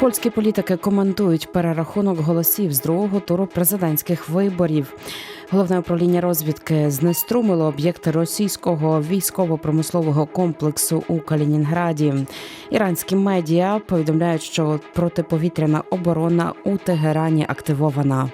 Польські політики коментують перерахунок голосів з другого туру президентських виборів. Головне управління розвідки знеструмило об'єкти російського військово-промислового комплексу у Калінінграді. Іранські медіа повідомляють, що протиповітряна оборона у Тегерані активована.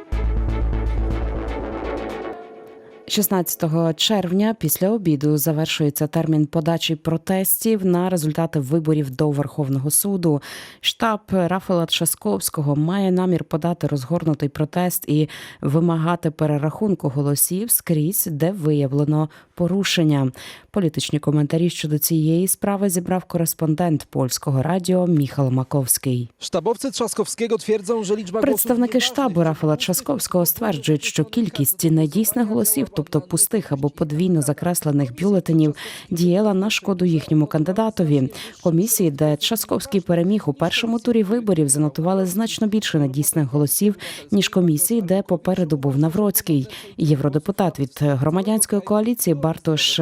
16 червня після обіду завершується термін подачі протестів на результати виборів до Верховного суду. Штаб Рафала Часковського має намір подати розгорнутий протест і вимагати перерахунку голосів скрізь, де виявлено порушення. Політичні коментарі щодо цієї справи зібрав кореспондент польського радіо Міхал Маковський. Sztabowcy Trzaskowskiego twierdzą, że liczba Представники штабу Рафала Часковського стверджують, що кількість недійсних голосів, тобто пустих або подвійно закреслених бюлетенів, діяла на шкоду їхньому кандидатові. Комісії, де Часковський переміг у першому турі виборів, занотували значно більше недійсних голосів ніж комісії, де попереду був Навроцький. Євродепутат від громадянської коаліції Бартош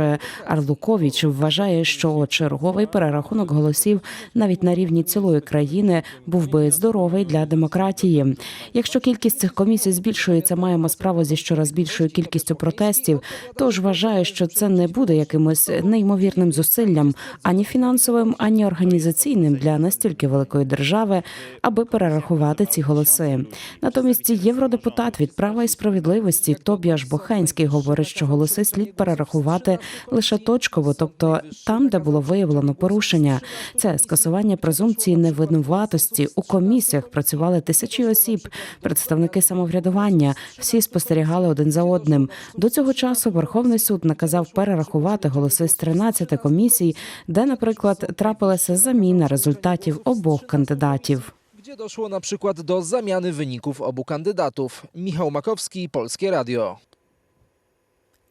Арлукович вважає, що черговий перерахунок голосів навіть на рівні цілої країни був би здоровий для демократії. Якщо кількість цих комісій збільшується, маємо справу зі щораз більшою кількістю протестів. Тож вважаю, що це не буде якимось неймовірним зусиллям ані фінансовим, ані організаційним для настільки великої держави, аби перерахувати ці голоси. Натомість євродепутат від права і справедливості Тобіаш Бохенський говорить, що голоси слід перерахувати лише точково, тобто там, де було виявлено порушення. Це скасування презумпції невинуватості. У комісіях працювали тисячі осіб, представники самоврядування. Всі спостерігали один за одним. До цього часу Верховний суд наказав перерахувати голоси з 13 комісій, де, наприклад, трапилася заміна результатів обох кандидатів. gdzie doszło na przykład do zamiany wyników obu kandydatów. Michał Makowski, Polskie.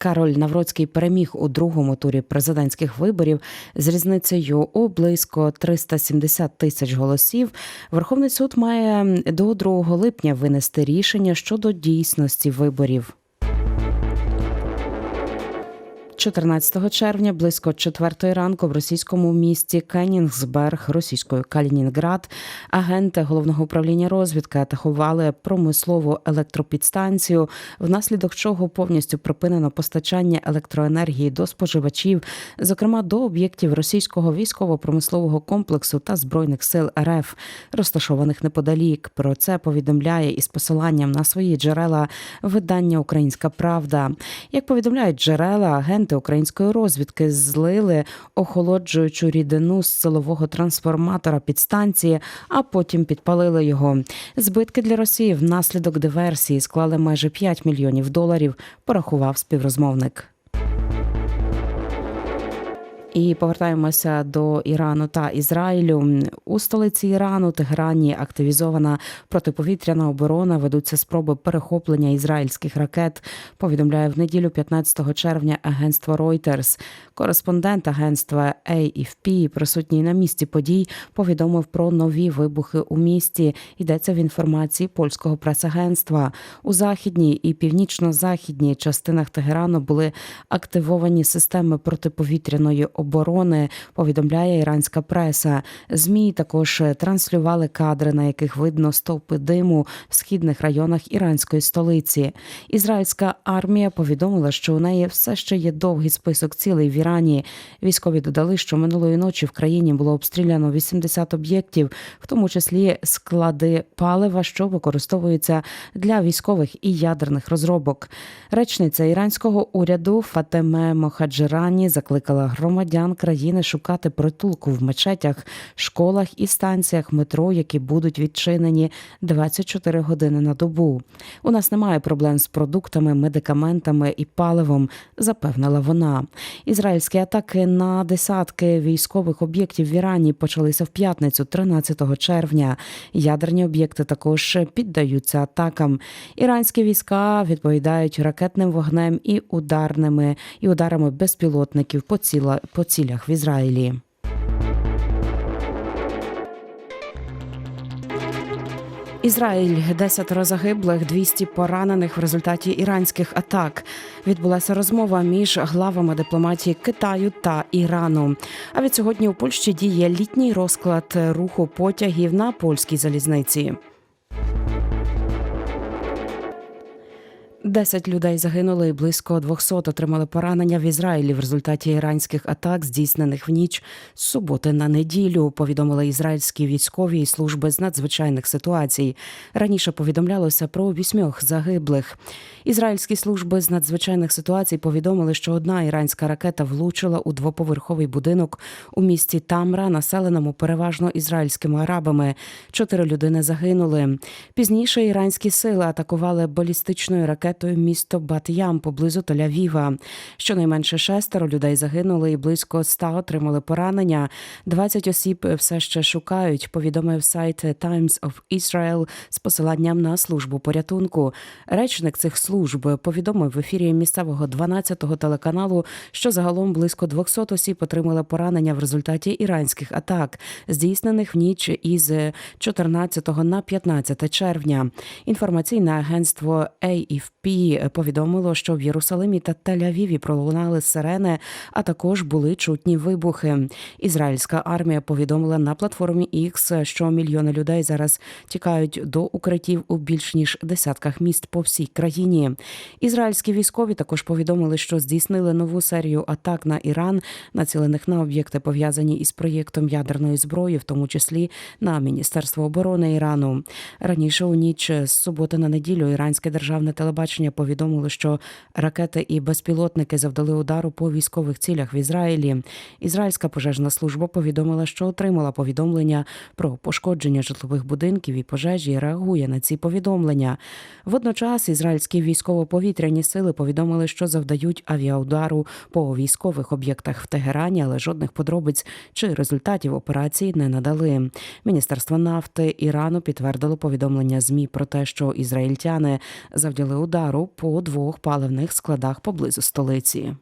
Кароль Навроцький переміг у другому турі президентських виборів з різницею у близько 370 тисяч голосів. Верховний суд має до 2 липня винести рішення щодо дійсності виборів. 14 червня близько 4 ранку в російському місті Кенінгсберг, російською Калінінград, агенти головного управління розвідки атакували промислову електропідстанцію, внаслідок чого повністю припинено постачання електроенергії до споживачів, зокрема до об'єктів російського військово-промислового комплексу та збройних сил РФ, розташованих неподалік. Про це повідомляє із посиланням на свої джерела видання Українська Правда. Як повідомляють джерела, агенти української розвідки злили охолоджуючу рідину з силового трансформатора підстанції, а потім підпалили його. Збитки для Росії внаслідок диверсії склали майже 5 мільйонів доларів. Порахував співрозмовник. І повертаємося до Ірану та Ізраїлю. У столиці Ірану Тегерані активізована протиповітряна оборона. Ведуться спроби перехоплення ізраїльських ракет. Повідомляє в неділю, 15 червня, агентство Reuters. Кореспондент агентства AFP, присутній на місці подій, повідомив про нові вибухи у місті. Йдеться в інформації польського прес-агентства. У західній і північно-західній частинах Тегерану були активовані системи протиповітряної. Повідомляє іранська преса. Змі також транслювали кадри, на яких видно стовпи диму в східних районах іранської столиці. Ізраїльська армія повідомила, що у неї все ще є довгий список цілей в Ірані. Військові додали, що минулої ночі в країні було обстріляно 80 об'єктів, в тому числі склади палива, що використовуються для військових і ядерних розробок. Речниця іранського уряду Фатеме Мохаджирані закликала громадян країни шукати притулку в мечетях, школах і станціях метро, які будуть відчинені 24 години на добу. У нас немає проблем з продуктами, медикаментами і паливом, запевнила вона. Ізраїльські атаки на десятки військових об'єктів в Ірані почалися в п'ятницю, 13 червня. Ядерні об'єкти також піддаються атакам. Іранські війська відповідають ракетним вогнем і ударними і ударами безпілотників по ціла по цілях в Ізраїлі. Ізраїль 10 загиблих, 200 поранених в результаті іранських атак. Відбулася розмова між главами дипломатії Китаю та Ірану. А від сьогодні у Польщі діє літній розклад руху потягів на польській залізниці. Десять людей загинули і близько 200 отримали поранення в Ізраїлі в результаті іранських атак, здійснених в ніч з суботи на неділю. Повідомили ізраїльські військові і служби з надзвичайних ситуацій. Раніше повідомлялося про вісьмьох загиблих. Ізраїльські служби з надзвичайних ситуацій повідомили, що одна іранська ракета влучила у двоповерховий будинок у місті Тамра, населеному переважно ізраїльськими арабами. Чотири людини загинули. Пізніше іранські сили атакували балістичною ракетою місто Бат-Ям поблизу Тель-Авіва. Щонайменше шестеро людей загинули і близько ста отримали поранення. 20 осіб все ще шукають. Повідомив сайт Times of Israel з посиланням на службу порятунку. Речник цих служб повідомив в ефірі місцевого 12-го телеканалу, що загалом близько 200 осіб отримали поранення в результаті іранських атак, здійснених в ніч із 14 на 15 червня. Інформаційне агентство AFP повідомило, що в Єрусалимі та Тель-Авіві пролунали сирени, а також були чутні вибухи. Ізраїльська армія повідомила на платформі X, що мільйони людей зараз тікають до укриттів у більш ніж десятках міст по всій країні. Ізраїльські військові також повідомили, що здійснили нову серію атак на Іран, націлених на об'єкти пов'язані із проєктом ядерної зброї, в тому числі на Міністерство оборони Ірану. Раніше у ніч з суботи на неділю іранське державне телебачення повідомило, що ракети і безпілотники завдали удару по військових цілях в Ізраїлі. Ізраїльська пожежна служба повідомила, що отримала повідомлення про пошкодження житлових будинків і пожежі і реагує на ці повідомлення. Водночас ізраїльські військово-повітряні сили повідомили, що завдають авіаудару по військових об'єктах в Тегерані, але жодних подробиць чи результатів операції не надали. Міністерство нафти Ірану підтвердило повідомлення змі про те, що ізраїльтяни завдяли удару по двох паливних складах поблизу столиці.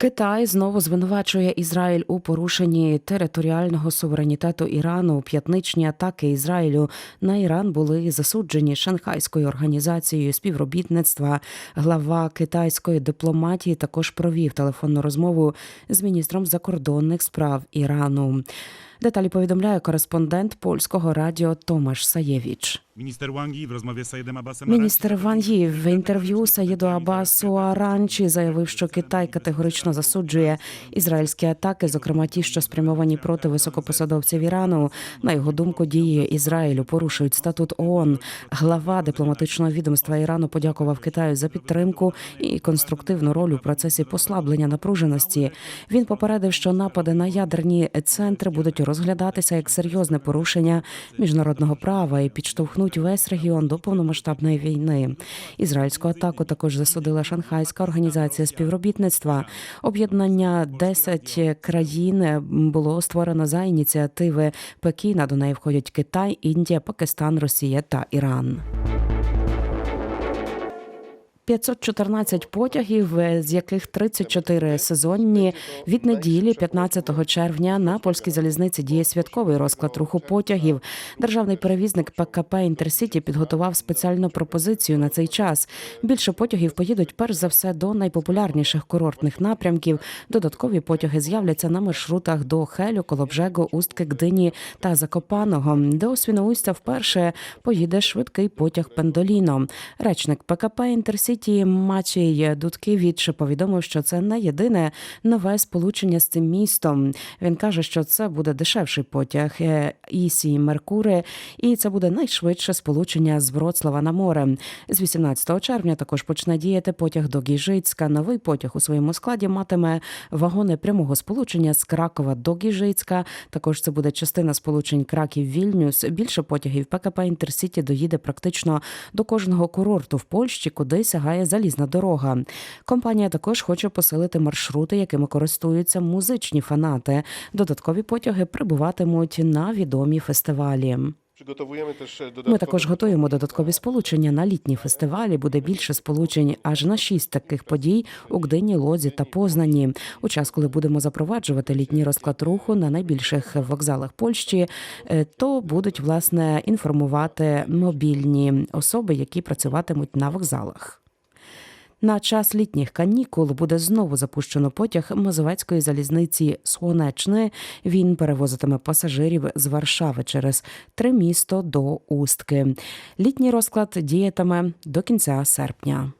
Китай знову звинувачує Ізраїль у порушенні територіального суверенітету Ірану. П'ятничні атаки Ізраїлю на Іран були засуджені Шанхайською організацією співробітництва. Глава китайської дипломатії також провів телефонну розмову з міністром закордонних справ Ірану. Деталі повідомляє кореспондент польського радіо Томаш Саєвіч. Minister Wangi w rozmowie z Saidem Abbasem Міністр Ван Ї в інтерв'ю Саїду Абасу Аранчі заявив, що Китай категорично засуджує ізраїльські атаки, зокрема ті, що спрямовані проти високопосадовців Ірану. На його думку, дії Ізраїлю порушують статут ООН. Глава дипломатичного відомства Ірану подякував Китаю за підтримку і конструктивну роль у процесі послаблення напруженості. Він попередив, що напади на ядерні центри будуть розглядатися як серйозне порушення міжнародного права і підштовхнуть весь регіон до повномасштабної війни. Ізраїльську атаку також засудила Шанхайська організація співробітництва. Об'єднання 10 країн було створено за ініціативи Пекіна. До неї входять Китай, Індія, Пакистан, Росія та Іран. 514 потягів, з яких 34 сезонні. Від неділі, 15 червня, на польській залізниці діє святковий розклад руху потягів. Державний перевізник ПКП Інтерсіті підготував спеціальну пропозицію на цей час. Більше потягів поїдуть перш за все до найпопулярніших курортних напрямків. Додаткові потяги з'являться на маршрутах до Хелю, Колобжего, Устки, Гдині та Закопаного. До Свіноустя вперше поїде швидкий потяг Пендоліно. Речник ПКП Інтерсіті Мачій Дудкевіч повідомив, що це не єдине нове сполучення з цим містом. Він каже, що це буде дешевший потяг е, Ісі Меркури, і це буде найшвидше сполучення з Вроцлава на море. З 18 червня також почне діяти потяг до Гіжицька. Новий потяг у своєму складі матиме вагони прямого сполучення з Кракова до Гіжицька. Також це буде частина сполучень Краків-Вільнюс. Більше потягів ПКП Інтерсіті доїде практично до кожного курорту в Польщі, куди сягає залізна дорога. Компанія також хоче посилити маршрути, якими користуються музичні фанати. Додаткові потяги прибуватимуть на відомі фестивалі. Ми також готуємо додаткові сполучення на літні фестивалі. Буде більше сполучень аж на шість таких подій у Гдині, Лодзі та Познані. У час, коли будемо запроваджувати літній розклад руху на найбільших вокзалах Польщі, е, то будуть власне інформувати мобільні особи, які працюватимуть на вокзалах. На час літніх канікул буде знову запущено потяг Мазовецької залізниці Сонечне. Він перевозитиме пасажирів з Варшави через три місто до Устки. Літній розклад діятиме до кінця серпня.